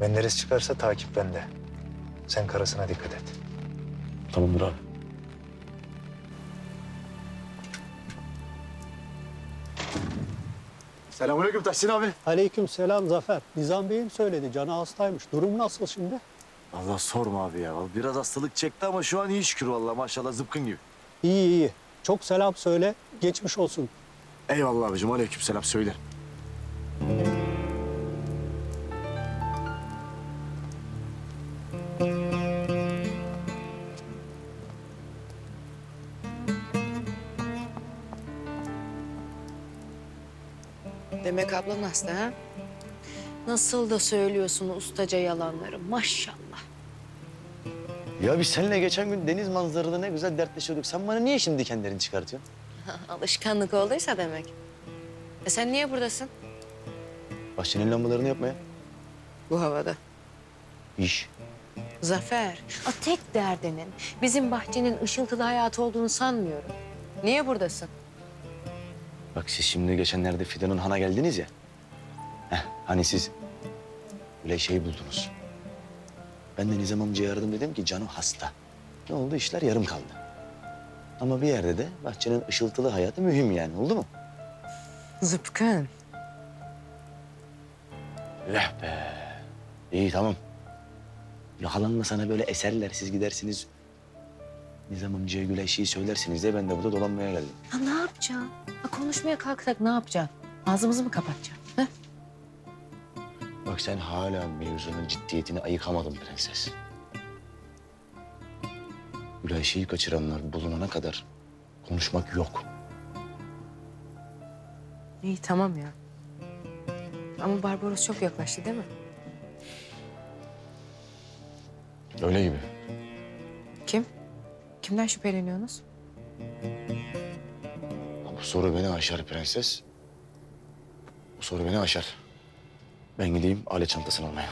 Menderes çıkarsa takip bende. Sen karasına dikkat et. Tamamdır abi. Selamünaleyküm Tahsin abi. Aleyküm selam Zafer. Nizam Bey'im söyledi. Canı hastaymış. Durum nasıl şimdi? Allah sorma abi ya. Biraz hastalık çekti ama şu an iyi şükür vallahi maşallah zıpkın gibi. İyi iyi. Çok selam söyle. Geçmiş olsun. Eyvallah abicim aleyküm selam söylerim. Demek ablan hasta ha? Nasıl da söylüyorsun ustaca yalanları maşallah. Ya biz seninle geçen gün deniz manzaralı ne güzel dertleşiyorduk. Sen bana niye şimdi dikenlerini çıkartıyorsun? Alışkanlık olduysa demek. E sen niye buradasın Bahçenin lambalarını yapmaya. bu havada? İş. Zafer, o tek derdinin bizim bahçenin ışıltılı hayatı olduğunu sanmıyorum. Niye buradasın? Bak siz şimdi geçenlerde Fidan'ın hana geldiniz ya. Heh, hani siz böyle şey buldunuz. Ben de Nizam amcaya aradım dedim ki canım hasta. Ne oldu işler yarım kaldı. Ama bir yerde de bahçenin ışıltılı hayatı mühim yani oldu mu? Zıpkın. Eh be. İyi tamam. Ya halanla sana böyle eserler siz gidersiniz. Nizam amcaya gülen şeyi söylersiniz diye ben de burada dolanmaya geldim. Ha ne yapacaksın? Ha, konuşmaya kalksak ne yapacaksın? Ağzımızı mı kapatacaksın? Ha? Bak sen hala mevzunun ciddiyetini ayıkamadın prenses. Gülayşe'yi kaçıranlar bulunana kadar konuşmak yok. İyi tamam ya. Ama Barbaros çok yaklaştı değil mi? Öyle gibi. Kim? Kimden şüpheleniyorsunuz? Bu soru beni aşar prenses. Bu soru beni aşar. Ben gideyim alet çantasını almaya.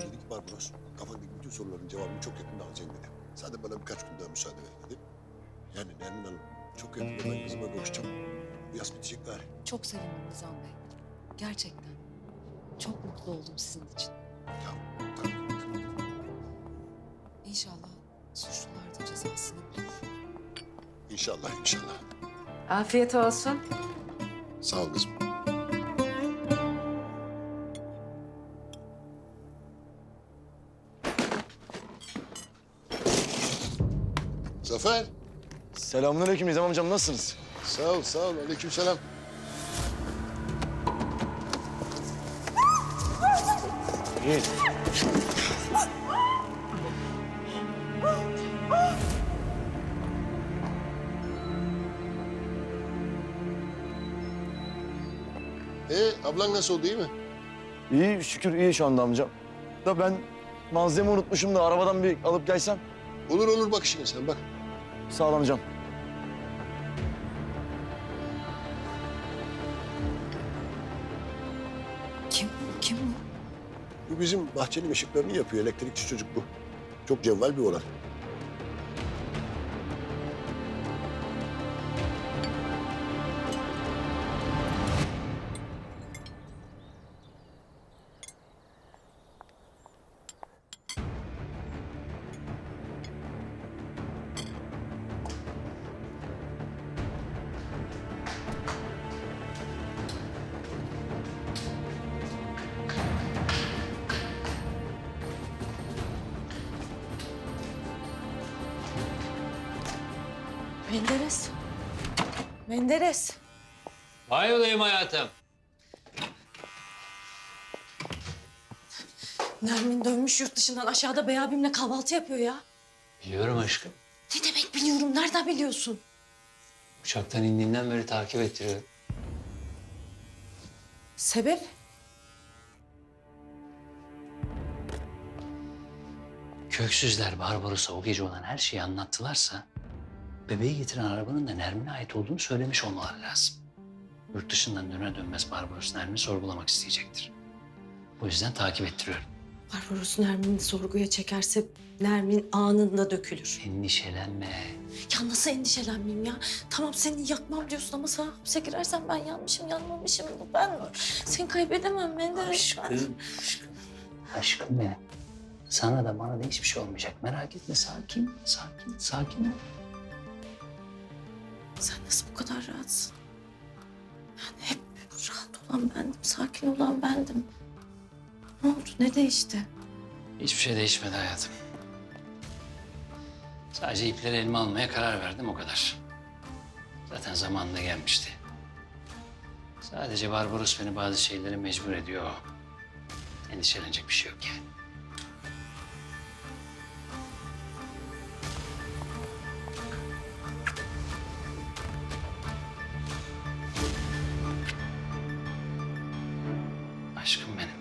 Dedi ki Barbaros, kafandaki bütün soruların cevabını çok yakında alacağım dedi. Sadece bana birkaç gün daha müsaade ver dedi. Yani Nermin Hanım, çok yakında ben kızıma kavuşacağım. Bu yaz bitecek gari. Çok sevindim Nizam Bey. Gerçekten. Çok mutlu oldum sizin için. Ya. İnşallah suçlular da cezasını bulur. İnşallah, inşallah. Afiyet olsun. Sağ ol kızım. Zafer, Selamünaleyküm Nizam amcam nasılsınız? sağ ol, sağ ol. Aleyküm selam. İyi. Ee, ablan nasıl oldu, iyi mi? İyi şükür iyi şu anda amcam. Da ben malzeme unutmuşum da arabadan bir alıp gelsem. Olur olur bak işine sen bak. Sağ ol amcam. Kim? Kim bu? Bu bizim bahçenin ışıklarını yapıyor. Elektrikçi çocuk bu. Çok cevval bir oğlan. Menderes. Menderes. Hayrolayım hayatım? Nermin dönmüş yurt dışından aşağıda bey abimle kahvaltı yapıyor ya. Biliyorum aşkım. Ne demek biliyorum. Nereden biliyorsun? Uçaktan indiğinden beri takip ettiriyorum. Sebep? Köksüzler Barbaros'a o gece olan her şeyi anlattılarsa... ...bebeği getiren arabanın da Nermin'e ait olduğunu söylemiş olmaları lazım. Yurt dışından döner dönmez Barbaros Nermin'i sorgulamak isteyecektir. Bu yüzden takip ettiriyorum. Barbaros Nermin'i sorguya çekerse Nermin anında dökülür. Endişelenme. Ya nasıl endişelenmeyeyim ya? Tamam seni yakmam diyorsun ama sana hapse girersen ben yanmışım yanmamışım. Ben seni kaybedemem ben de. Aşkım, aşkım. Aşkım benim. Sana da bana da hiçbir şey olmayacak. Merak etme. Sakin, sakin, sakin ol. Sen nasıl bu kadar rahatsın? Yani hep rahat olan bendim, sakin olan bendim. Ne oldu, ne değişti? Hiçbir şey değişmedi hayatım. Sadece ipleri elime almaya karar verdim o kadar. Zaten zamanında gelmişti. Sadece Barbaros beni bazı şeylere mecbur ediyor. Endişelenecek bir şey yok yani. Aşkım benim.